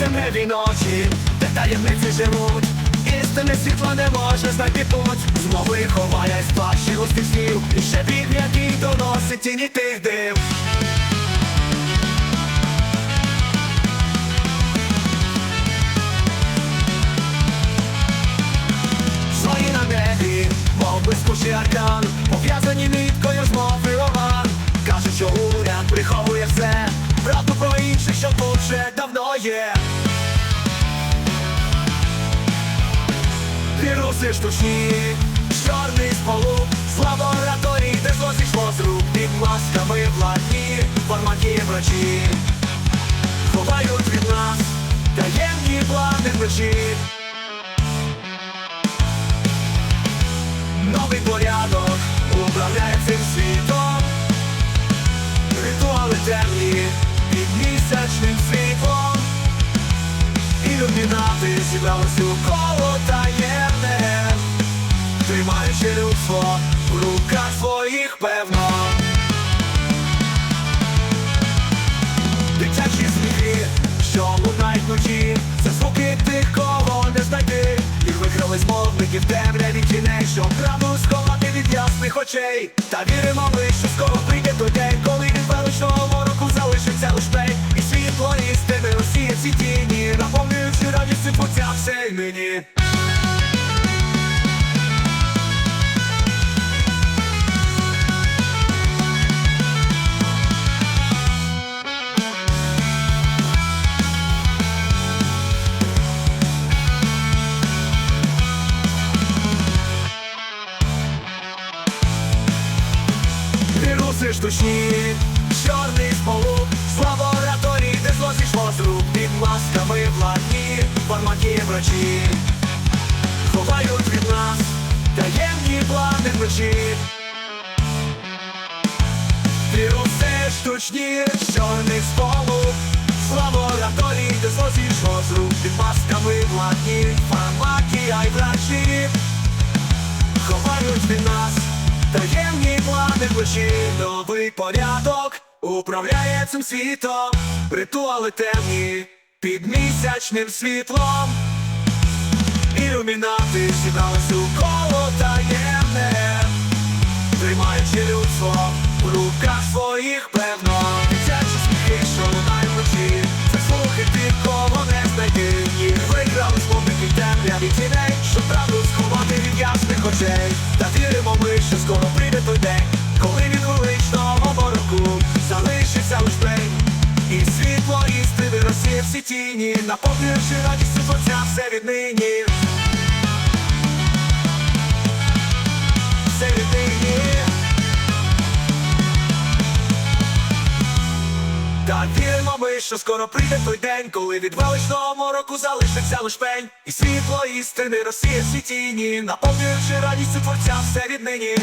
темряві ночі, де таємниці живуть, істинне світло не може знайти путь. Їх ховає з плащі густих снів, і ще біг, який доносить тіні тих див. Свої на небі, мов блискучий аркан, пов'язані ниткою з мови роман. Каже, що уряд приховує все, правду про інших, що тут давно є. Віруси штучні, чорний сполук, з лабораторій, де зло зійшло з рук, під масками владні, форматі врачі, ховають від нас таємні плани вночі. Новий порядок управляє цим світом Ілюмінати зібрались у коло таємне. Тримаючи людство в руках своїх певно. Дитячі сміхи, що лунають вночі. Це звуки тих, кого не знайти. Їх викрали з мовників темряві тіней Щоб правду сховати від ясних очей. Та віримо ми, що скоро прийде той день Коли від величного мороку залишиться лиш пень І світло істини розсіє ці тіні Наповнюючи радістю почуття всей нині Віруси штучні, чорний сполук З врачі Ховають від нас таємні плани вночі Віруси штучні, чорний сполук лабораторій, де зло зійшло з рук Під масками владні, форматі, ай врачі ховають від нас таємні плани вночі Новий порядок управляє цим світом. Ритуали темні під місячним світлом Ілюмінати зібрались у коло таємне Тримаючи людство в руках своїх певно. Дитячі сміхи, що лунають вночі Це слухи тих, кого не знайти. Їх виграли спомники темряві тіней Щоб правду сховати від ясних очей. Та віримо ми, що скоро прийде той день Коли від величного мороку залишиться лиш день І світло істини розсіє всі тіні Наповнюючи радістю творця все віднині ми, що скоро прийде той день, коли від величного мороку залишиться лиш пень, і світло істини розсіє всі тіні, наповнюючи радістю творця все віднині.